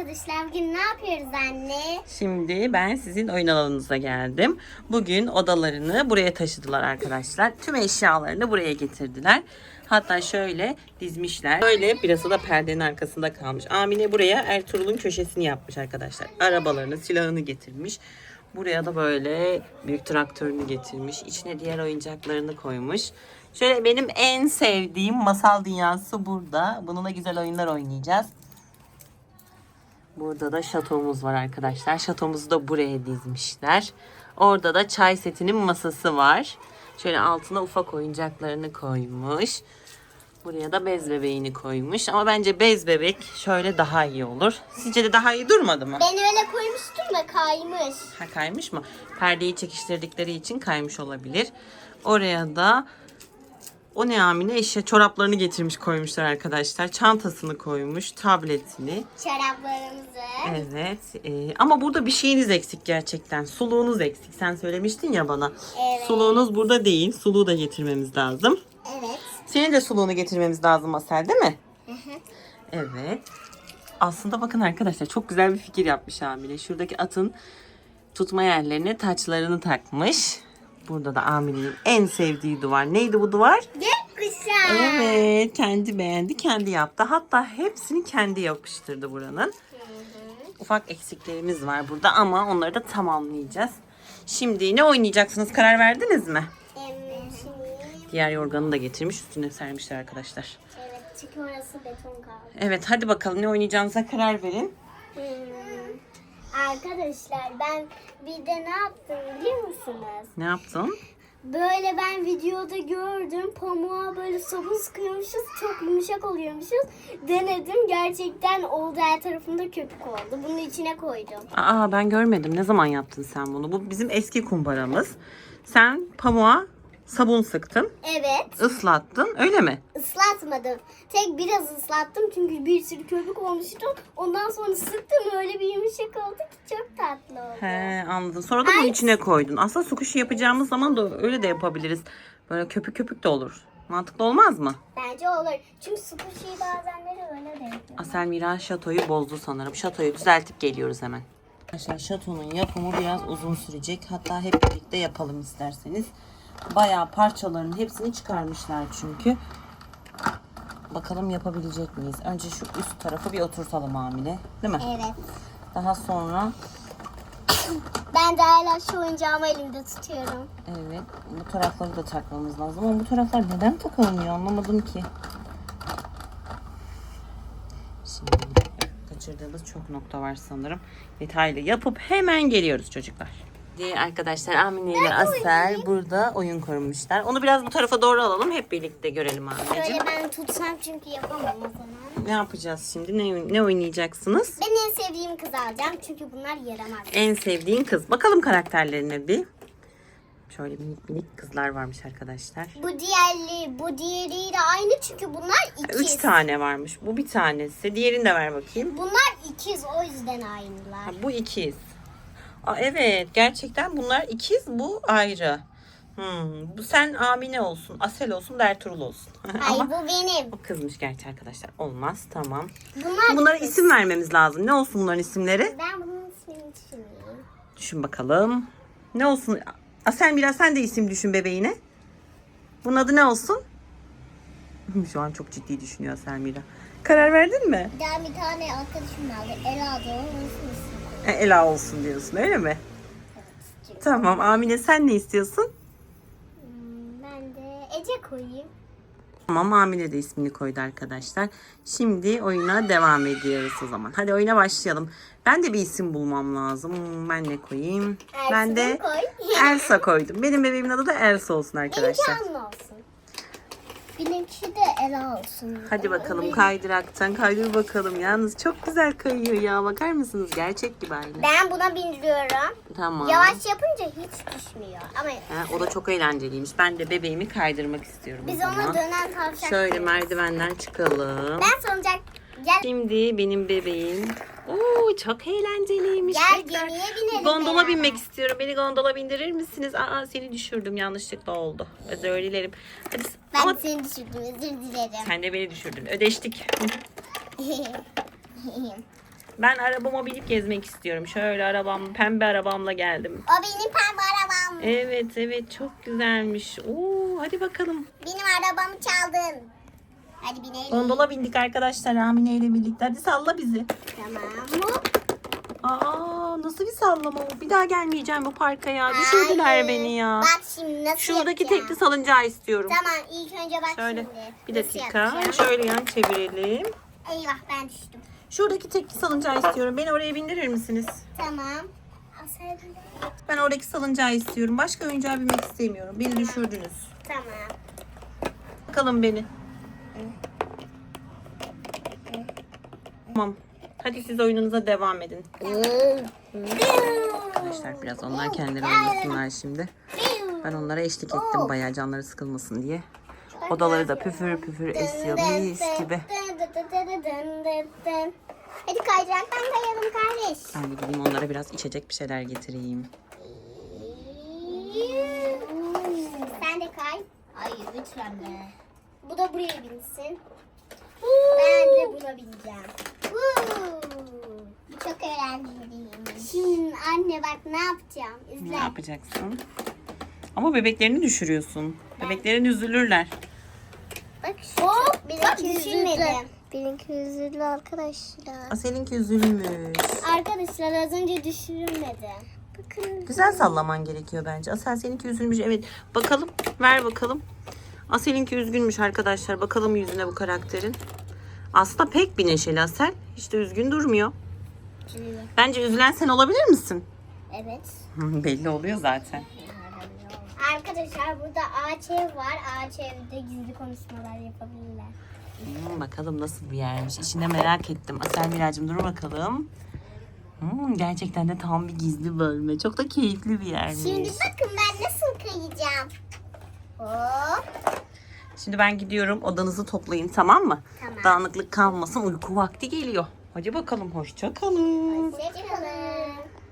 arkadaşlar bugün ne yapıyoruz anne? Şimdi ben sizin oyun alanınıza geldim. Bugün odalarını buraya taşıdılar arkadaşlar. Tüm eşyalarını buraya getirdiler. Hatta şöyle dizmişler. Böyle birası da perdenin arkasında kalmış. Amine buraya Ertuğrul'un köşesini yapmış arkadaşlar. Arabalarını, silahını getirmiş. Buraya da böyle büyük traktörünü getirmiş. İçine diğer oyuncaklarını koymuş. Şöyle benim en sevdiğim masal dünyası burada. Bununla güzel oyunlar oynayacağız. Burada da şatomuz var arkadaşlar. Şatomuzu da buraya dizmişler. Orada da çay setinin masası var. Şöyle altına ufak oyuncaklarını koymuş. Buraya da bez bebeğini koymuş. Ama bence bez bebek şöyle daha iyi olur. Sizce de daha iyi durmadı mı? Ben öyle koymuştum da kaymış. Ha kaymış mı? Perdeyi çekiştirdikleri için kaymış olabilir. Oraya da o ne Amine eşya çoraplarını getirmiş koymuşlar arkadaşlar. Çantasını koymuş, tabletini. Şaraplarımızı. Evet. e, ama burada bir şeyiniz eksik gerçekten. Suluğunuz eksik. Sen söylemiştin ya bana. Evet. Suluğunuz burada değil. Suluğu da getirmemiz lazım. Evet. Senin de suluğunu getirmemiz lazım Asel değil mi? Evet. Aslında bakın arkadaşlar çok güzel bir fikir yapmış Amine. Şuradaki atın tutma yerlerine taçlarını takmış. Burada da Amine'nin en sevdiği duvar. Neydi bu duvar? Gökkuşağı. Evet. Kendi beğendi, kendi yaptı. Hatta hepsini kendi yapıştırdı buranın. Ufak eksiklerimiz var burada ama onları da tamamlayacağız. Şimdi ne oynayacaksınız? Karar verdiniz mi? Evet. Diğer yorganı da getirmiş. Üstüne sermişler arkadaşlar. evet çünkü orası beton kaldı. Evet hadi bakalım ne oynayacağınıza karar verin. Hmm. Arkadaşlar ben bir de ne yaptım biliyor musunuz? Ne yaptın? Böyle ben videoda gördüm. Pamuğa böyle sabun sıkıyormuşuz. Çok yumuşak oluyormuşuz. Denedim. Gerçekten oldu. Her tarafında köpük oldu. Bunun içine koydum. Aa ben görmedim. Ne zaman yaptın sen bunu? Bu bizim eski kumbaramız. Sen pamuğa sabun sıktın, Evet. ıslattın öyle mi? Islatmadım. Tek biraz ıslattım çünkü bir sürü köpük olmuştu. Ondan sonra sıktım öyle bir yumuşak oldu ki çok tatlı oldu. He anladım. Sonra da bunun içine koydun. Aslında su kuşu yapacağımız zaman da öyle de yapabiliriz. Böyle köpük köpük de olur. Mantıklı olmaz mı? Bence olur. Çünkü su kuşuyu bazenleri öyle de yapıyor. Asel Mira şatoyu bozdu sanırım. Şatoyu düzeltip geliyoruz hemen. Arkadaşlar şatonun yapımı biraz uzun sürecek. Hatta hep birlikte yapalım isterseniz. Bayağı parçaların hepsini çıkarmışlar çünkü. Bakalım yapabilecek miyiz? Önce şu üst tarafı bir oturtalım Amine. Değil mi? Evet. Daha sonra Ben de hala şu oyuncağımı elimde tutuyorum. evet bu tarafları da takmamız lazım. Ama bu taraflar neden takılmıyor anlamadım ki. Şimdi kaçırdığımız çok nokta var sanırım. Detaylı yapıp hemen geliyoruz çocuklar. Diye arkadaşlar Amine ile Asel burada oyun kurmuşlar. Onu biraz bu tarafa doğru alalım. Hep birlikte görelim Amineciğim. Şöyle ben tutsam çünkü yapamam o zaman. Ne yapacağız şimdi? Ne, ne oynayacaksınız? Ben en sevdiğim kızı alacağım çünkü bunlar yaramaz. En sevdiğin kız. Bakalım karakterlerine bir. Şöyle minik minik kızlar varmış arkadaşlar. Bu diğerli, bu diğeriyle aynı çünkü bunlar ikiz. Üç tane varmış. Bu bir tanesi. Diğerini de ver bakayım. Bunlar ikiz o yüzden aynılar. Ha, bu ikiz. Aa, evet gerçekten bunlar ikiz bu ayrı. Hmm, bu sen Amine olsun, Asel olsun, Ertuğrul olsun. Hayır Ama bu benim. o kızmış gerçi arkadaşlar. Olmaz tamam. Bunlar Bunlara kız. isim vermemiz lazım. Ne olsun bunların isimleri? Ben bunun ismini düşüneyim. Düşün bakalım. Ne olsun? Asel biraz sen de isim düşün bebeğine. Bunun adı ne olsun? Şu an çok ciddi düşünüyor Asel Mira. Karar verdin mi? Daha bir tane arkadaşım aldı. Ela diyor. E, Ela olsun diyorsun öyle mi? Tamam Amine sen ne istiyorsun? Hmm, Ben de Ece koyayım. Tamam Amine de ismini koydu arkadaşlar. Şimdi oyuna devam ediyoruz o zaman. Hadi oyuna başlayalım. Ben de bir isim bulmam lazım. Hmm, Ben ne koyayım? ben Elsa'yı de koy. Elsa koydum. Benim bebeğimin adı da Elsa olsun arkadaşlar. Benimki Anna olsun. Benimki de Ela olsun. Hadi bakalım kaydıraktan kaydır bakalım. Yalnız çok güzel kayıyor ya. Bakar mısınız? Gerçek gibi aynı. Ben buna bindiriyorum. Tamam. Yavaş yapınca hiç düşmüyor. Ama Ha, o da çok eğlenceliymiş. Ben de bebeğimi kaydırmak istiyorum biz zaman. ona dönen tavşan Şöyle merdivenden çıkalım. Ben salıncak gel Şimdi benim bebeğim. Oo çok eğlenceliymiş. gel Tekrar gemiye binelim. Gondola beraber. binmek istiyorum. Beni gondola bindirir misiniz? Aa seni düşürdüm. Yanlışlıkla oldu. Özür dilerim. Hadi. Ben Ama seni düşürdüm özür dilerim. sen de beni düşürdün. Ödeştik. Ben arabama binip gezmek istiyorum. Şöyle arabam, pembe arabamla geldim. O benim pembe arabam. Evet evet çok güzelmiş. Oo hadi bakalım. Benim arabamı çaldın. Hadi binelim. Gondola bindik arkadaşlar Amine ile birlikte. Hadi salla bizi. Tamam. Aa nasıl bir sallama bu? Bir daha gelmeyeceğim bu parka ya. Düşürdüler beni ya. Bak şimdi nasıl Şuradaki yapacağım. tekli salıncağı istiyorum. Tamam ilk önce bak Şöyle şimdi. bir Nasıl dakika. yapacağım? Şöyle yan çevirelim. Eyvah ben düştüm. Şuradaki tekli salıncağı istiyorum. Beni oraya bindirir misiniz? Tamam. Asel Ben oradaki salıncağı istiyorum. Başka oyuncağa binmek istemiyorum. Beni düşürdünüz. Tamam. Bakalım beni. Tamam. Hadi siz oyununuza devam edin. Arkadaşlar biraz onlar kendileri oynasınlar şimdi. Ben onlara eşlik ettim bayağı canları sıkılmasın diye. Odaları da püfür püfür esiyor mis gibi. Hadi kaydıraktan kayalım kardeş. Ben de gideyim onlara biraz içecek bir şeyler getireyim. Sen de kay. Hayır lütfen be. Bu da buraya binsin. Ben de buna bineceğim. Bu çok eğlenceliymiş. Şimdi anne bak ne yapacağım. Ne İzle. yapacaksın? Ama bebeklerini düşürüyorsun. Bebeklerin üzülürler. Bak şu Hop, bak üzüldü. Benimki üzüldü arkadaşlar. Seninki üzülmüş. Arkadaşlar az önce düşürülmedi. Bakın. Güzel sallaman gerekiyor bence. Asel seninki üzülmüş. Evet. Bakalım. Ver bakalım. Asel'inki üzgünmüş arkadaşlar. Bakalım yüzüne bu karakterin. Aslında pek bir neşeli Asel. Hiç de üzgün durmuyor. Bence üzülen sen olabilir misin? Evet. Belli oluyor zaten. Arkadaşlar burada ağaç ev var. Ağaç evde gizli konuşmalar yapabilirler. Hmm, bakalım nasıl bir yermiş. İçinde merak ettim. Asel Miracım dur bakalım. Hmm, gerçekten de tam bir gizli bölme. Çok da keyifli bir yermiş. Şimdi bakın ben nasıl kayacağım. Hop. Şimdi ben gidiyorum. Odanızı toplayın tamam mı? Tamam. Dağınıklık kalmasın. Uyku vakti geliyor. Hadi bakalım. Hoşça kalın. Hoşçakalın.